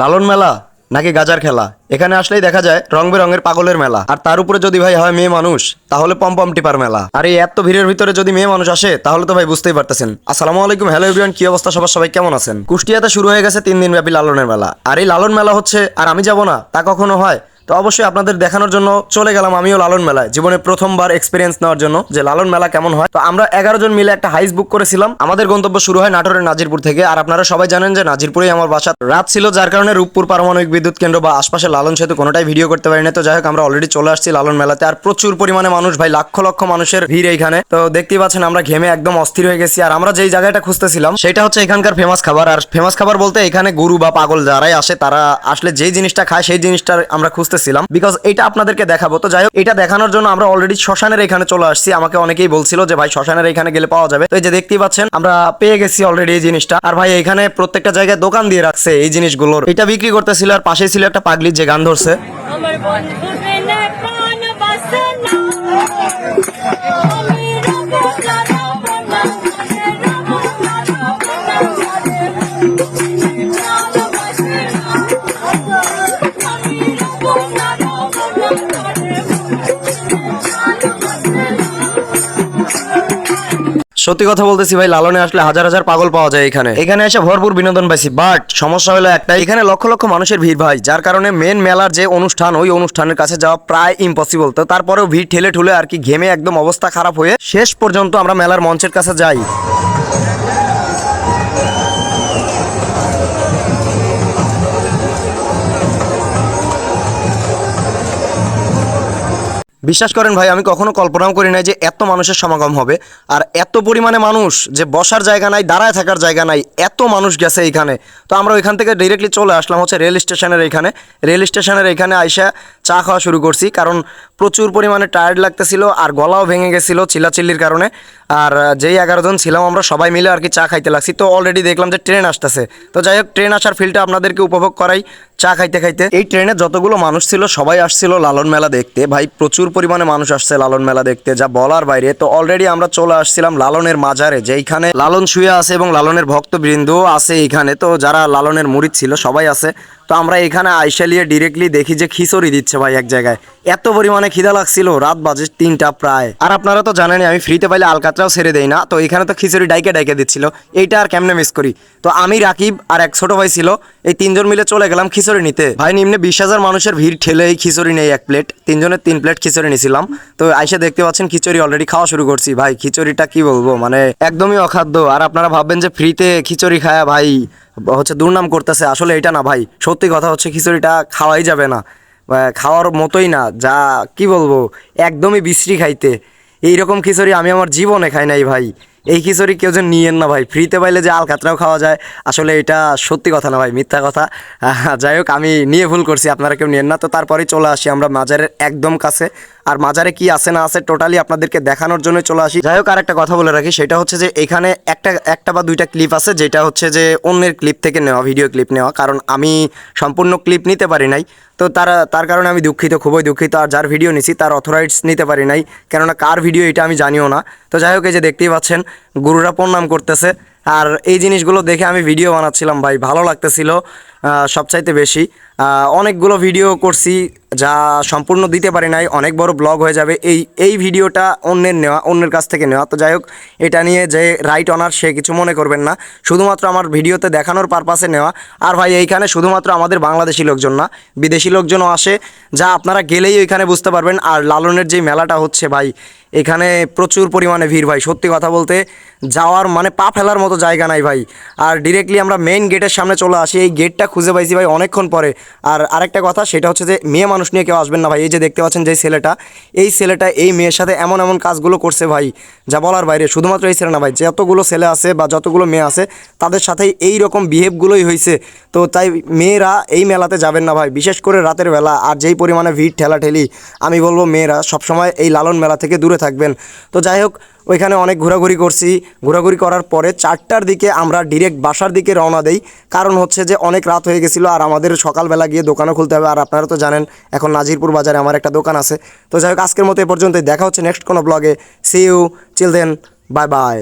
লালন মেলা নাকি গাজার খেলা? এখানে আসলেই দেখা যায় রং বেরঙের পাগলের মেলা। আর তার উপরে যদি ভাই হয় মেয়ে মানুষ, তাহলে পম্পম টিপার মেলা। আর এই এত ভিড়ের ভিতরে যদি মেয়ে মানুষ আসে, তাহলে তো ভাই বুঝতেই পারতেছেন। আসসালামু আলাইকুম, হ্যালো এভরিওয়ান কি অবস্থা? সবার সবাই কেমন আছেন? কুষ্টিয়াতে শুরু হয়ে গেছে তিন দিন ব্যাপী লালনের মেলা। আর এই লালন মেলা হচ্ছে, আর আমি যাব না, তা কখনো হয়? তো অবশ্যই আপনাদের দেখানোর জন্য চলে গেলাম আমিও লালন মেলায়, জীবনে প্রথমবার এক্সপিরিয়েন্স নেওয়ার জন্য যে লালন মেলা কেমন হয়। তো আমরা এগারো জন মিলে একটা হাইস বুক করেছিলাম। আমাদের গন্তব্য শুরু হয় নাটোরের নাজিরপুর থেকে। আর আপনারা সবাই জানেন যে নাজিরপুরেই আমার বাসা। রাত ছিল, যার কারণে রূপপুর পারমাণবিক বিদ্যুৎ কেন্দ্র বা আশপাশে লালন সেতু কোনোটাই ভিডিও করতে পারি না তো যাই হোক আমরা অলরেডি চলে আসছি লালন মেলাতে। আর প্রচুর পরিমাণে মানুষ ভাই লক্ষ লক্ষ মানুষের ভিড় এইখানে। তো দেখতেই পাচ্ছেন, আমরা ঘেমে একদম অস্থির হয়ে গেছি। আর আমরা যেই জায়গাটা খুঁজতেছিলাম, সেটা হচ্ছে এখানকার ফেমাস খাবার। আর ফেমাস খাবার বলতে এখানে গরু বা পাগল যারাই আসে, তারা আসলে যেই জিনিসটা খায়, সেই জিনিসটা আমরা খুঁজতেছিলাম বিকজ এটা আপনাদেরকে দেখাবো। তো যাই হোক, এটা দেখানোর জন্য আমরা অলরেডি শ্মশানের এখানে চলে আসছি। আমাকে অনেকেই বলছিল যে, ভাই, শ্মশানের এখানে গেলে পাওয়া যাবে। তো এই যে দেখতেই পাচ্ছেন, আমরা পেয়ে গেছি অলরেডি এই জিনিসটা। আর ভাই, এখানে প্রত্যেকটা জায়গায় দোকান দিয়ে রাখছে এই জিনিসগুলোর। এটা বিক্রি করতেছিল, আর পাশেই ছিল একটা পাগলির যে গান ধরছে। সত্যি কথা বলতেছি ভাই, লালনে আসলে হাজার হাজার পাগল পাওয়া যায় এখানে। এখানে এসে ভরপুর বিনোদন পাইছি, বাট সমস্যা হলো একটা এখানে লক্ষ লক্ষ মানুষের ভিড় ভাই, যার কারণে মেন মেলার যে অনুষ্ঠান, ওই অনুষ্ঠানের কাছে যাওয়া প্রায় ইম্পসিবল তো তারপরেও ভিড় ঠেলে ঠুলে আর কি ঘেমে একদম অবস্থা খারাপ হয়ে শেষ পর্যন্ত আমরা মেলার মঞ্চের কাছে যাই। বিশ্বাস করেন ভাই, আমি কখনো কল্পনাও করি নাই যে এত মানুষের সমাগম হবে। আর এত পরিমাণে মানুষ যে বসার জায়গা নাই, দাঁড়ায় থাকার জায়গা নাই, এত মানুষ গেছে এইখানে। তো আমরা ওইখান থেকে ডিরেক্টলি চলে আসলাম হচ্ছে রেল স্টেশনের এইখানে। রেল স্টেশনের এইখানে আইসা চা খাওয়া শুরু করছি, কারণ প্রচুর পরিমাণে টায়ার্ড লাগতেছিল আর গলাও ভেঙে গেছিল, চিল্লাচিল্লির কারণে। আর যেই এগারো জন ছিলাম, আমরা সবাই মিলে আর কি চা খাইতে লাগছি। তো অলরেডি দেখলাম যে ট্রেন আসতেছে। তো যাই হোক ট্রেন আসার ফিলটা আপনাদেরকে উপভোগ করাই চা খাইতে খাইতে। এই ট্রেনে যতগুলো মানুষ ছিল, সবাই আসছিল লালন মেলা দেখতে। ভাই, প্রচুর পরিমাণে মানুষ আসছে লালন মেলা দেখতে, যা বলার বাইরে। তো অলরেডি আমরা চলে আসছিলাম লালনের মাজারে, যেইখানে লালন শুয়ে আছে এবং লালনের ভক্তবৃন্দ আছে এইখানে তো যারা লালনের মুরিদ ছিল, সবাই আছে। তো আমরা এখানে আইসা আইসালিয়ে ডিরেক্টলি দেখি যে খিচুড়ি দিচ্ছে ভাই এক জায়গায়। এত পরিমাণে খিদা লাগছিল, রাত বাজে তিনটা প্রায়। আর আপনারা তো জানেনই, আমি ফ্রিতে পাইলে আলকাতরাও ছেড়ে দেই না, তো এখানে তো খিচুড়ি ডাইকে ডাইকে দিচ্ছিল। এইটা আর কেমনে মিস করি? তো আমি, রাকিব আর এক ছোট ভাই ছিল, এই তিনজন মিলে চলে গেলাম খিচুড়ি নিতে। ভাই, নিম্নে বিশ হাজার মানুষের ভিড় ঠেলে এই খিচুড়ি নেই এক প্লেট তিনজনের তিন প্লেট খিচুড়ি নিয়েছিলাম তো আইসে দেখতে পাচ্ছেন, খিচুড়ি অলরেডি খাওয়া শুরু করছি। ভাই, খিচুড়িটা কি বলব? মানে একদমই অখাদ্য। আর আপনারা ভাববেন যে ফ্রিতে খিচুড়ি খায়া ভাই হচ্ছে দুর্নাম করতেছে, আসলে এটা না ভাই। সত্যি কথা হচ্ছে খিচুড়িটা খাওয়াই যাবে না। খাওয়ার মতোই না, যা, কি বলব, একদমই বিশ্রী খাইতে। এইরকম খিচুড়ি আমি আমার জীবনে খাই নাই ভাই। এই খিচুড়ি কেউ যেন নিয়েন না ভাই। ফ্রিতে পাইলে যে আলকাতরাও খাওয়া যায়। আসলে এটা সত্যি কথা না ভাই, মিথ্যা কথা। যাই হোক, আমি নিয়ে ভুল করছি, আপনারা কেউ নিয়েন না। তো তারপরেই চলে আসি আমরা মাজারের একদম কাছে। আর মাজারে কি আছে না আছে টোটালি আপনাদেরকে দেখানোর জন্য চলে আসি। যাই হোক আর একটা কথা বলে রাখি, সেটা হচ্ছে যে এখানে একটা একটা বা দুইটা ক্লিপ আছে, যেটা হচ্ছে যে অন্যের ক্লিপ থেকে নেওয়া ভিডিও ক্লিপ নেওয়া। কারণ আমি সম্পূর্ণ ক্লিপ নিতে পারি নাই। তো তারা, তার কারণে আমি দুঃখিত, খুবই দুঃখিত। আর যার ভিডিও নিছি, তার অথরাইটস নিতে পারি নাই। কেননা কার ভিডিও এটা আমি জানিও না। তো যাই হোক, এই যে দেখতেই পাচ্ছেন, গুরুরা প্রণাম করতেছে। আর এই জিনিসগুলো দেখে আমি ভিডিও বানাচ্ছিলাম, ভাই। ভালো লাগতেছিল সবচাইতে বেশি। অনেকগুলো ভিডিও করছি যা সম্পূর্ণ দিতে পারি নাই, অনেক বড় ব্লগ হয়ে যাবে। এই এই ভিডিওটা অন্যের নেওয়া, অন্যের কাছ থেকে নেওয়া। তো যাই হোক, এটা নিয়ে যে রাইট অনার সে কিছু মনে করবেন না। শুধুমাত্র আমার ভিডিওতে দেখানোর পারপাসে নেওয়া। আর ভাই, এইখানে শুধুমাত্র আমাদের বাংলাদেশি লোকজন না, বিদেশি লোকজনও আসে, যা আপনারা গেলেই ওইখানে বুঝতে পারবেন। আর লালনের যে মেলাটা হচ্ছে ভাই, এখানে প্রচুর পরিমাণে ভিড় ভাই, সত্যি কথা বলতে যাওয়ার মানে পা ফেলার মতো জায়গা নাই ভাই। আর ডিরেক্টলি আমরা মেইন গেটের সামনে চলে আসি। এই গেটটা খুঁজে পাইছি ভাই অনেকক্ষণ পরে। আর আরেকটা কথা, সেটা হচ্ছে যে মেয়ে মানুষ নিয়ে কেউ আসবেন না ভাই। এই যে দেখতে পাচ্ছেন যে ছেলেটা, এই ছেলেটা এই মেয়ের সাথে এমন এমন কাজগুলো করছে ভাই, যা বলার বাইরে। শুধুমাত্র এই ছেলে না ভাই, যতগুলো ছেলে আছে বা যতগুলো মেয়ে আছে, তাদের সাথেই এই রকম বিহেভগুলোই হয়েছে তো তাই মেয়েরা এই মেলাতে যাবেন না ভাই, বিশেষ করে রাতের বেলা। আর যেই পরিমাণে ভিড়, ঠেলাঠেলি, আমি বলব মেয়েরা সবসময় এই লালন মেলা থেকে দূরে থাকবেন। তো যাই হোক ওইখানে অনেক ঘোরাঘুরি করছি। ঘোরাঘুরি করার পরে চারটার দিকে আমরা ডিরেক্ট বাসার দিকে রওনা দেই। কারণ হচ্ছে যে অনেক রাত হয়ে গেছিল আর আমাদের সকালবেলা গিয়ে দোকানও খুলতে হবে। আর আপনারা তো জানেন, এখন নাজিরপুর বাজারে আমার একটা দোকান আছে। তো যাই হোক, আজকের মতো এ পর্যন্তই। দেখা হচ্ছে নেক্সট কোনো ব্লগে see you children bye bye